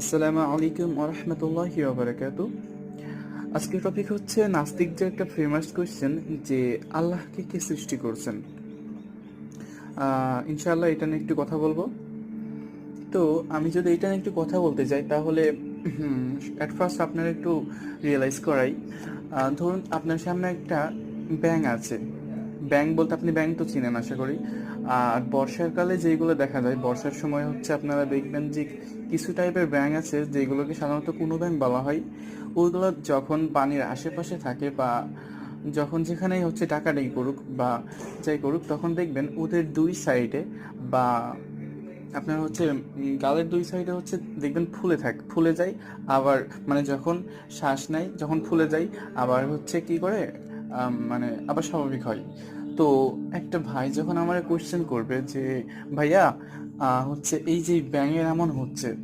আসসালামু আলাইকুম ওরহমতুল্লাহ বারাকাতু। আজকের টপিক হচ্ছে নাস্তিকদের একটা ফেমাস কোয়েশ্চেন যে আল্লাহকে কে সৃষ্টি করছেন। ইনশাআল্লাহ এটা নিয়ে একটু কথা বলব। তো আমি যদি এটা নিয়ে একটু কথা বলতে যাই তাহলে অ্যাট ফার্স্ট আপনারা একটু রিয়েলাইজ করাই। ধরুন আপনার সামনে একটা ব্যাঙ আছে। ব্যাঙ বলতে আপনি ব্যাঙ তো চিনেন আশা করি। আর বর্ষার কালে যেগুলো দেখা যায়, বর্ষার সময় হচ্ছে আপনারা দেখবেন যে কিছু টাইপের ব্যাঙ আছে যেগুলোকে সাধারণত কোনো ব্যাঙ বলা হয়। ওইগুলো যখন পানির আশেপাশে থাকে বা যখন যেখানেই হচ্ছে ডাকাডাকি করুক বা যাই করুক, তখন দেখবেন ওদের দুই সাইডে বা আপনার হচ্ছে গালের দুই সাইডে হচ্ছে দেখবেন ফুলে থাক, ফুলে যায়। আবার মানে যখন শ্বাস নেয়, যখন ফুলে যায়, আবার হচ্ছে কি করে মানে আবার স্বাভাবিক হয়। তো একটা ভাই যখন আমার কোশ্চেন করবে যে, ভাইয়া হচ্ছে এই যে ব্যাঙের এমন হচ্ছে